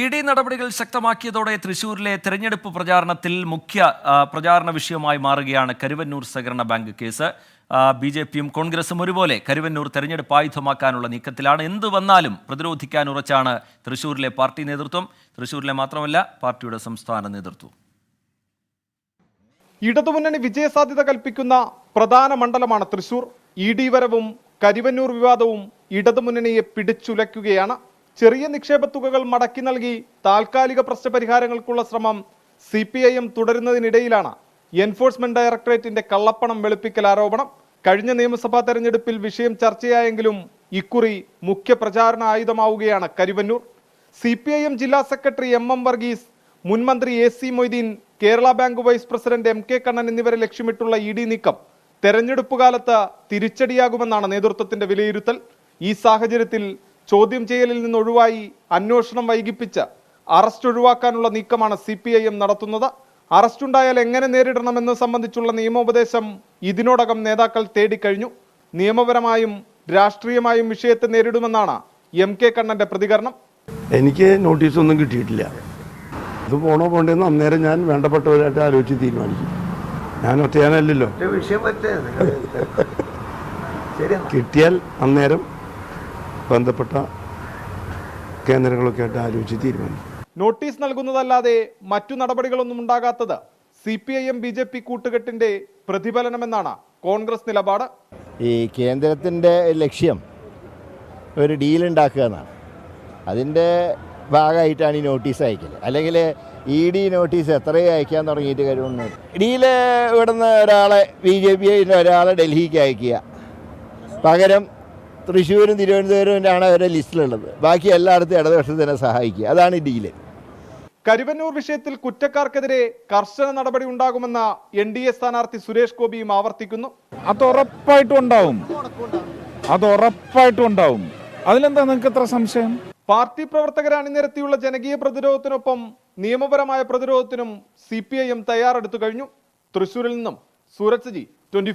E D നടപടികൾ ശക്തമാക്കിയതോടെ തൃശൂരിലെ തെരഞ്ഞെടുപ്പ് പ്രചാരണത്തിൽ മുഖ്യ പ്രചാരണ വിഷയമായി മാറുകയാണ് കരുവന്നൂർ സഹകരണ ബാങ്ക് കേസ്. ബി ജെ പിയും കോൺഗ്രസും ഒരുപോലെ കരുവന്നൂർ തെരഞ്ഞെടുപ്പ് ആയുധമാക്കാനുള്ള നീക്കത്തിലാണ്. എന്തു വന്നാലും പ്രതിരോധിക്കാൻ ഉറച്ചാണ് തൃശൂരിലെ പാർട്ടി നേതൃത്വം. തൃശൂരിലെ മാത്രമല്ല പാർട്ടിയുടെ സംസ്ഥാന നേതൃത്വം ഇടതുമുന്നണി വിജയസാധ്യത കൽപ്പിക്കുന്ന പ്രധാന മണ്ഡലമാണ് തൃശൂർ. ഇ ഡി വരവും കരുവന്നൂർ വിവാദവും ഇടതുമുന്നണിയെ പിടിച്ചുലയ്ക്കുകയാണ്. ചെറിയ നിക്ഷേപ തുകകൾ മടക്കി നൽകി താൽക്കാലിക പ്രശ്നപരിഹാരങ്ങൾക്കുള്ള ശ്രമം സി പി ഐ എം തുടരുന്നതിനിടയിലാണ് എൻഫോഴ്സ്മെന്റ് ഡയറക്ടറേറ്റിന്റെ കള്ളപ്പണം വെളുപ്പിക്കൽ ആരോപണം. കഴിഞ്ഞ നിയമസഭാ തെരഞ്ഞെടുപ്പിൽ വിഷയം ചർച്ചയായെങ്കിലും ഇക്കുറി മുഖ്യ പ്രചാരണ ആയുധമാവുകയാണ് Karuvannur. C P I M ജില്ലാ സെക്രട്ടറി എം എം വർഗീസ് മുൻ മന്ത്രി A C Moideen Kerala bank vice president M K Kannan എന്നിവരെ ലക്ഷ്യമിട്ടുള്ള ഇ ഡി നീക്കം തെരഞ്ഞെടുപ്പ് കാലത്ത് തിരിച്ചടിയാകുമെന്നാണ് നേതൃത്വത്തിന്റെ വിലയിരുത്തൽ. ഈ സാഹചര്യത്തിൽ ചോദ്യം ചെയ്യലിൽ നിന്ന് ഒഴിവായി അന്വേഷണം വൈകിപ്പിച്ച അറസ്റ്റ് ഒഴിവാക്കാനുള്ള നീക്കമാണ് സി പി ഐ എം നടത്തുന്നത്. അറസ്റ്റ് ഉണ്ടായാൽ എങ്ങനെ നേരിടണമെന്ന് സംബന്ധിച്ചുള്ള നിയമോപദേശം ഇതിനോടകം നേതാക്കൾ തേടിക്കഴിഞ്ഞു. നിയമപരമായും രാഷ്ട്രീയമായും വിഷയത്തെ നേരിടുമെന്നാണ് എം കെ കണ്ണന്റെ പ്രതികരണം. എനിക്ക് നോട്ടീസ് ഒന്നും കിട്ടിയിട്ടില്ല. അത് പോണോ പോണ്ടേന്ന് അന്നേരം ഞാൻ വേണ്ടപ്പെട്ടവരായിട്ട് ആലോചിച്ച് തീരുമാനിക്കും ഞാൻ ഒറ്റയാനല്ലല്ലോ. പറ്റേ കിട്ടിയാൽ അന്നേരം ബന്ധപ്പെട്ട കേന്ദ്രങ്ങളൊക്കെ ആയിട്ട് ആലോചിച്ച് തീരുമാനിക്കും. നോട്ടീസ് നൽകുന്നതല്ലാതെ മറ്റു നടപടികളൊന്നും ഉണ്ടാകാത്തത് C P I M B J P കൂട്ടുകെട്ടിന്റെ പ്രതിഫലനമെന്നാണ് കോൺഗ്രസ് നിലപാട്. ഈ കേന്ദ്രത്തിന്റെ ലക്ഷ്യം ഒരു ഡീൽ ഉണ്ടാക്കുക എന്നാണ്. അതിന്റെ ഭാഗമായിട്ടാണ് ഈ നോട്ടീസ് അയക്കൽ അല്ലെങ്കിൽ ഇ ഡി നോട്ടീസ് എത്രയും അയക്കാൻ തുടങ്ങിയിട്ട് കാര്യമൊന്നും ഡീൽ ഇവിടുന്ന് ഒരാളെ ബി ജെ പി ഒരാളെ ഡൽഹിക്ക് അയക്കുക. പകരം തൃശ്ശൂരും തിരുവനന്തപുരമാണ് അവരുടെ ലിസ്റ്റിലുള്ളത്. ബാക്കി എല്ലായിടത്തും ഇടതുപക്ഷത്തിനെ സഹായിക്കുക. അതാണ് ഡീൽ. കരുവന്നൂർ വിഷയത്തിൽ കുറ്റക്കാർക്കെതിരെ കർശന നടപടി ഉണ്ടാകുമെന്ന എൻ ഡി എ സ്ഥാനാർത്ഥി സുരേഷ് ഗോപിയും ആവർത്തിക്കുന്നു. അത് ഉറപ്പായിട്ടും ഉണ്ടാവും. അത് ഉറപ്പായിട്ടും ഉണ്ടാവും. അതിലെന്താ നിങ്ങൾക്ക് എത്ര സംശയം? പാർട്ടി പ്രവർത്തകരെ അണിനിരത്തിയുള്ള ജനകീയ പ്രതിരോധത്തിനൊപ്പം നിയമപരമായ പ്രതിരോധത്തിനും സി പി ഐ എം തയ്യാറെടുത്തു കഴിഞ്ഞു. തൃശൂരിൽ നിന്നും സൂരജ് ജി ട്വന്റി